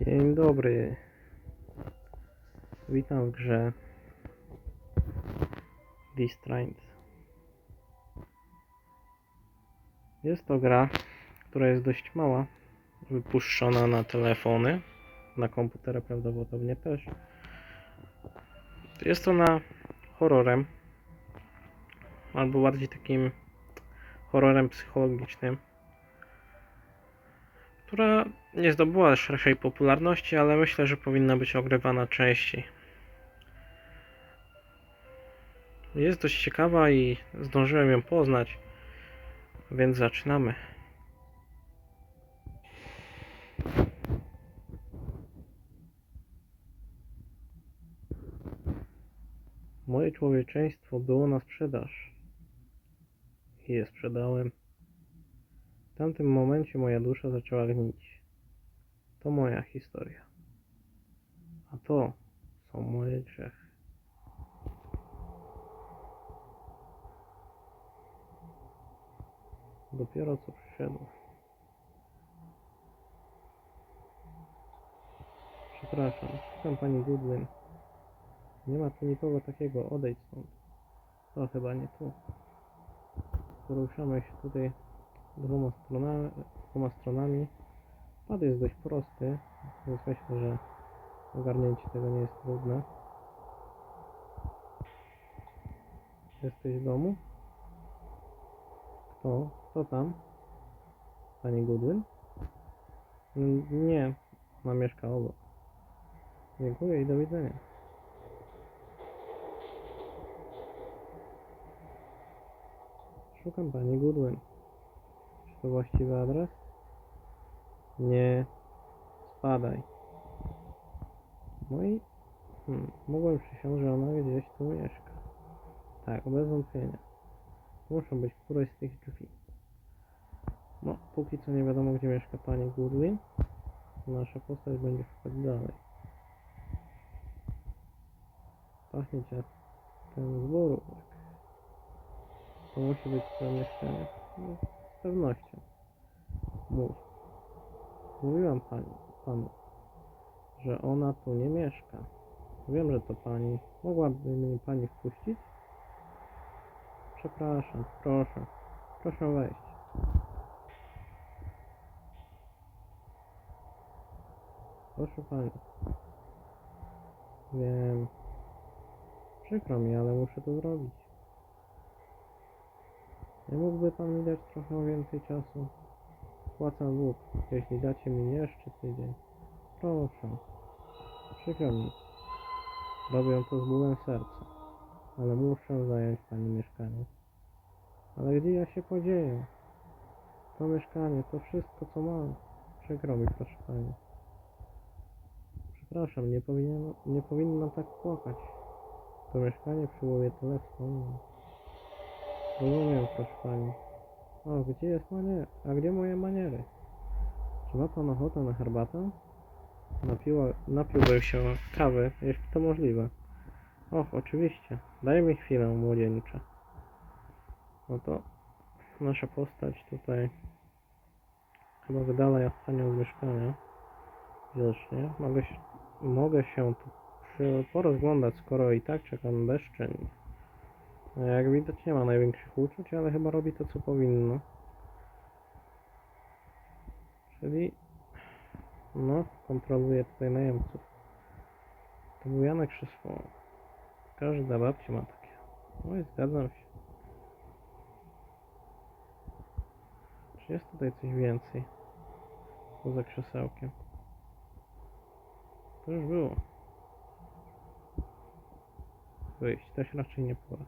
Dzień dobry. Witam w grze Distraint. Jest to gra, która jest dość mała, wypuszczona na telefony, na komputery prawdopodobnie też. Jest ona horrorem, albo bardziej takim horrorem psychologicznym która nie zdobyła szerszej popularności, ale myślę, że powinna być ogrywana częściej. Jest dość ciekawa i zdążyłem ją poznać, więc zaczynamy. Moje człowieczeństwo było na sprzedaż. I je sprzedałem. W tamtym momencie moja dusza zaczęła gnić. To moja historia. A to są moje grzechy. Dopiero co przyszedł. Przepraszam, szukam pani Goodwin. Nie ma tu nikogo takiego, odejdź stąd. To chyba nie tu. Poruszamy się tutaj dwoma stronami, dwoma stronami. Pad jest dość prosty, więc myślę, że ogarnięcie tego nie jest trudne. Jesteś w domu? Kto? Kto tam? Pani Goodwin? Nie, ona mieszka obok. Dziękuję i do widzenia. Szukam pani Goodwin. To właściwy adres? Nie. Spadaj. No i hmm, mogłem przysiąc, że ona gdzieś tu mieszka. Tak, bez wątpienia. Muszą być któreś z tych drzwi. No, póki co nie wiadomo, gdzie mieszka pani Goodwin. Nasza postać będzie wchodzić dalej. Pachnie cię ten zborówek. To musi być to mieszkanie. No, z pewnością. Mów. Mówiłam pani, panu, że ona tu nie mieszka. Wiem, że to pani. Mogłaby mnie pani wpuścić? Przepraszam, proszę. Proszę wejść. Proszę pani. Wiem. Przykro mi, ale muszę to zrobić. Nie mógłby pan mi dać trochę więcej czasu? Płacę dług, jeśli dacie mi jeszcze tydzień. Proszę. Przykro mi. Robię to z bólem serca. Ale muszę zająć pani mieszkanie. Ale gdzie ja się podzieję? To mieszkanie, to wszystko co mam. Przykro mi, proszę pani. Przepraszam, nie powinien, nie powinnam tak płakać. To mieszkanie przywołuje tyle. Rozumiem, proszę pani. O, gdzie jest manier? A gdzie moje maniery? Czy ma pan ochotę na herbatę? Napiła, napiłbym się kawy, jeśli to możliwe. Och, oczywiście. Daj mi chwilę, młodzieńcze. No to nasza postać tutaj chyba wydala panią z mieszkania. Widocznie. Mogę się, mogę się tu porozglądać, skoro i tak czekam bezczynnie. No, Jak widać nie ma największych uczuć, ale chyba robi to co powinno. Czyli no, kontroluje tutaj najemców. To był Janek Krzesło. Każda babcia ma takie. No i zgadzam się. Czy jest tutaj coś więcej? Poza krzesełkiem. To już było. Wyjść, też raczej nie pora.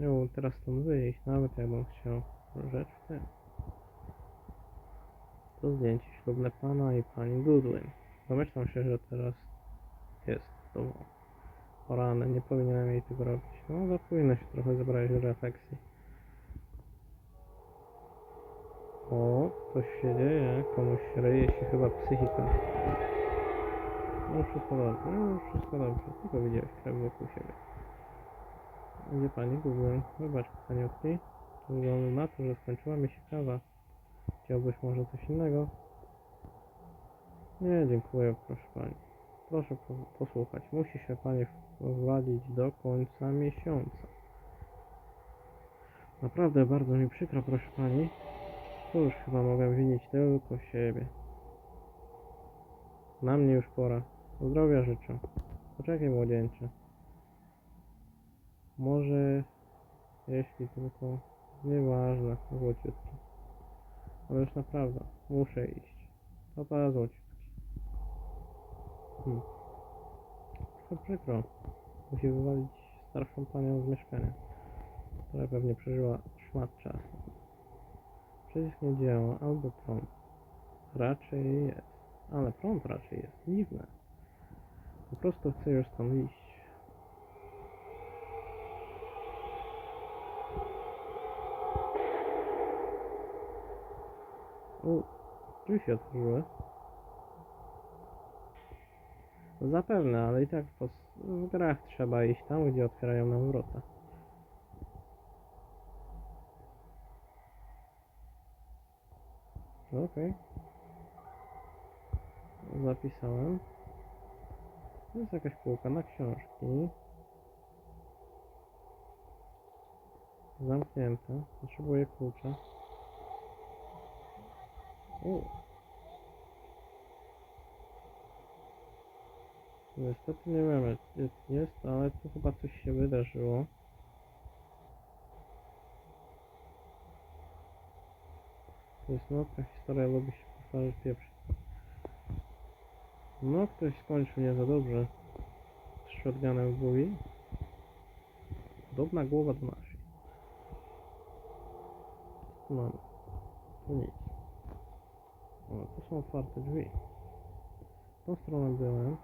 Nie mógł teraz stąd wyjść, nawet jakbym chciał. Rzecz w tym. To zdjęcie ślubne pana i pani Goodwin. Domyślam się, że teraz jest w domu. Nie powinienem jej tego robić. No, za powinno się trochę zebrać do refleksji. O, coś się dzieje, komuś ryje się chyba psychika. No, wszystko dobrze, no, wszystko dobrze, tylko widziałeś krew wokół siebie. Gdzie pani Google? Wybacz, paniutki. To wygląda na to, że skończyła mi się kawa. Chciałbyś może coś innego? Nie, dziękuję, proszę pani. Proszę po, posłuchać. Musi się pani wprowadzić do końca miesiąca. Naprawdę bardzo mi przykro, proszę pani. Cóż, chyba mogę winić tylko siebie. Na mnie już pora. Zdrowia życzę. Poczekaj, młodzieńcze. Może, jeśli tylko, nieważne, złociutki. Ale już naprawdę, muszę iść. Papa złociutki. Hmm. Trochę przykro. Musi wywalić starszą panią z mieszkania, która pewnie przeżyła szmat czasu. Przycisk nie działa, albo prąd. Raczej jest. Ale prąd raczej jest. Dziwne. Po prostu chcę już stąd iść. U, drzwi się otworzyły. Zapewne, ale i tak w, w grach trzeba iść tam, gdzie otwierają nam wrota. Okej. Zapisałem. To jest jakaś półka na książki. Zamknięte. Potrzebuję klucza. Niestety nie wiem, jak jest, ale tu chyba coś się wydarzyło. To jest nocna historia, lubi się powtarzać pieprzyć. No, ktoś skończył nie za dobrze. Z shotgunem w głowie. Podobna głowa do naszej. Co tu? Tu nic. O, tu są otwarte drzwi. Tą stronę byłem.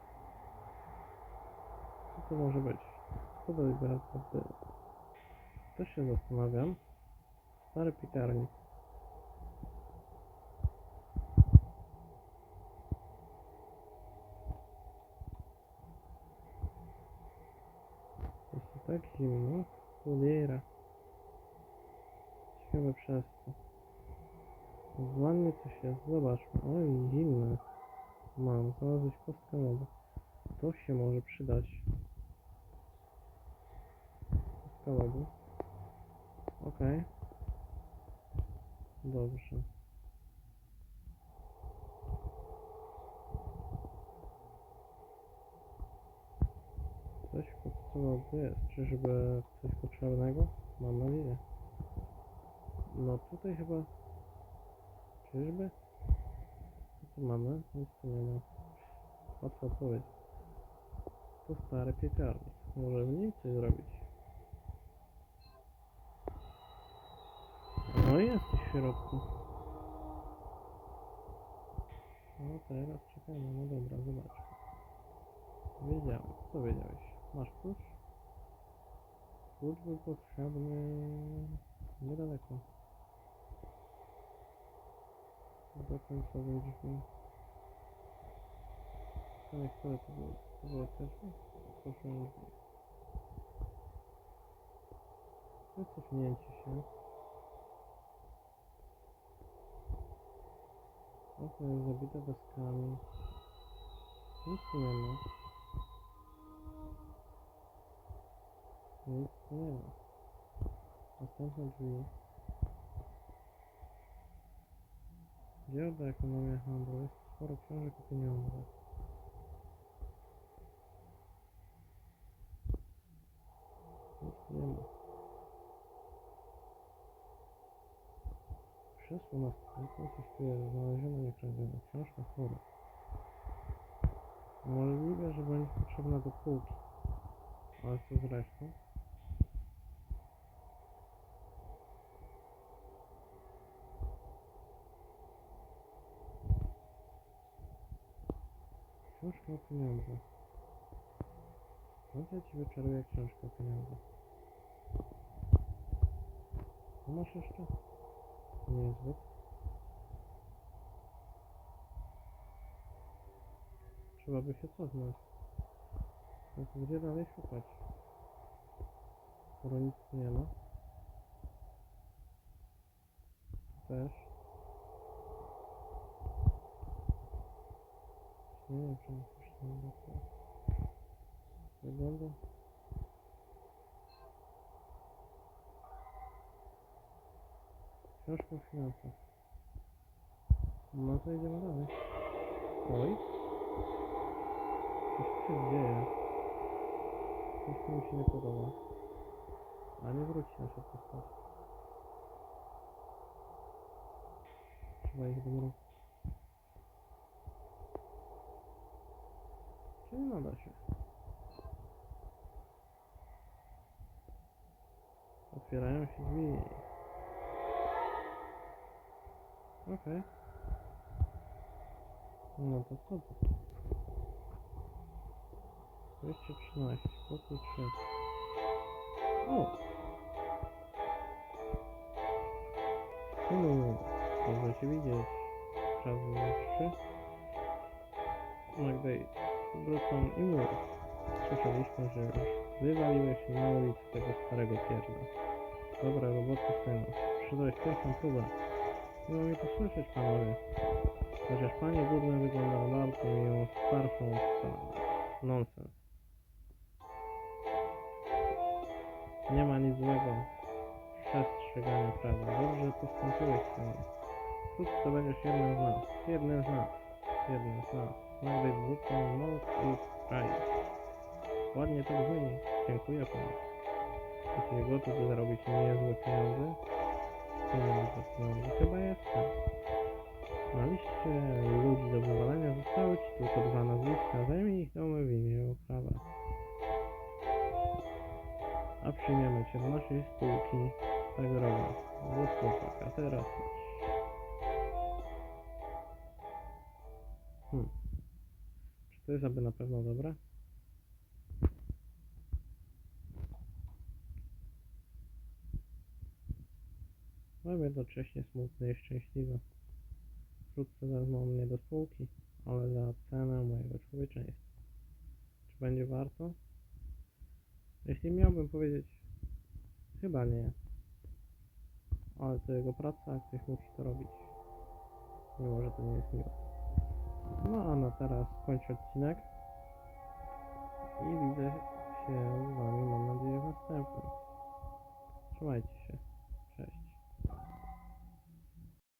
Co to może być? Co to jest? Też się zastanawiam. Stary piekarnik. Jest tu tak zimno. Cholera. Ciekawe przez co. W wannie coś jest. Zobaczmy. Oj, zimne. Mam. Znalazłeś kostkę lodu. To się może przydać. Kostka. Okej. Dobrze. Coś lodu jest. Czyżby coś potrzebnego? Mam nadzieję. No tutaj chyba... Czyżby? Tu mamy? Nic tu nie ma. Łatwo odpowiedź. To stary piekarnik. Może w nim coś zrobić. No i jesteś w środku. No teraz czekamy. No dobra, zobacz. Wiedziałem. Co wiedziałeś? Masz klucz? Klucz był potrzebny niedaleko. Do końcowych drzwi. Nie, które to były? To były te drzwi? Nie drzwi. Wycofnięcie się. Okno jest zabite deskami. Nic nie ma. Nic nie ma. Następne drzwi. Giełda, ekonomia handlu. Jest sporo książek o pieniądzach. Nic nie ma. Krzesło na stole, coś tu jest znalezione, nie kradzione. Książka chora. Możliwe, że będzie potrzebna do półki. Ale co z resztą? Książka o pieniądzach. Ja ci wyczaruję książkę o pieniądzach? Co masz jeszcze? Niezbyt. Trzeba by się cofnąć. To gdzie dalej szukać? Skoro nic nie ma. Też. Nie wiem, czemu coś tam brakuje. Wygląda. Książka o finansach. No to idziemy dalej. Oj. Coś tu się dzieje. Coś mi się nie podoba. A nie wróci nasza postać. Trzeba ich domrobić. Czyli nada się. Otwierają się drzwi. Okej. No to co to? 213, pokój 3. O! Hello, dobrze Cię widzieć. Czas trzy. Magdej, Bruton i mur. Słyszeliśmy, że już wywaliłeś na ulicę tego starego pierda. Dobra robota, synu. Przyszedłeś pierwszą próbę. Miło mi to słyszeć, panowie. Chociaż pani Górne wygląda bardzo miłą, starszą osobę. Nonsens. Nie ma nic złego w przestrzeganiu prawa. Dobrze postąpiłeś, synu. Wkrótce będziesz jednym z nas. Jednym z nas. Jednym z nas. Nagle Bruton, Mold i Price. Ładnie to brzmi. Dziękuję panu. Jesteś gotów, zarobić niezłe pieniądze? Pieniądze, pieniądze. Chyba jestem. Na liście ludzi do wywalenia zostały ci tylko dwa nazwiska. Zajmij ich domy w imię prawa. A przyjmiemy cię do naszej spółki. Tak. Zły chłopak. A teraz idź. Hmm. Czy to jest aby na pewno dobre? Byłem jednocześnie smutny i szczęśliwy. Wkrótce wezmą mnie do spółki, ale za cenę mojego człowieczeństwa. Czy będzie warto? Jeśli miałbym powiedzieć, chyba nie. Ale to jego praca, ktoś musi to robić. Mimo, że to nie jest miłe. No a na teraz kończę odcinek. I widzę się z wami, mam nadzieję, w następnym. Trzymajcie się.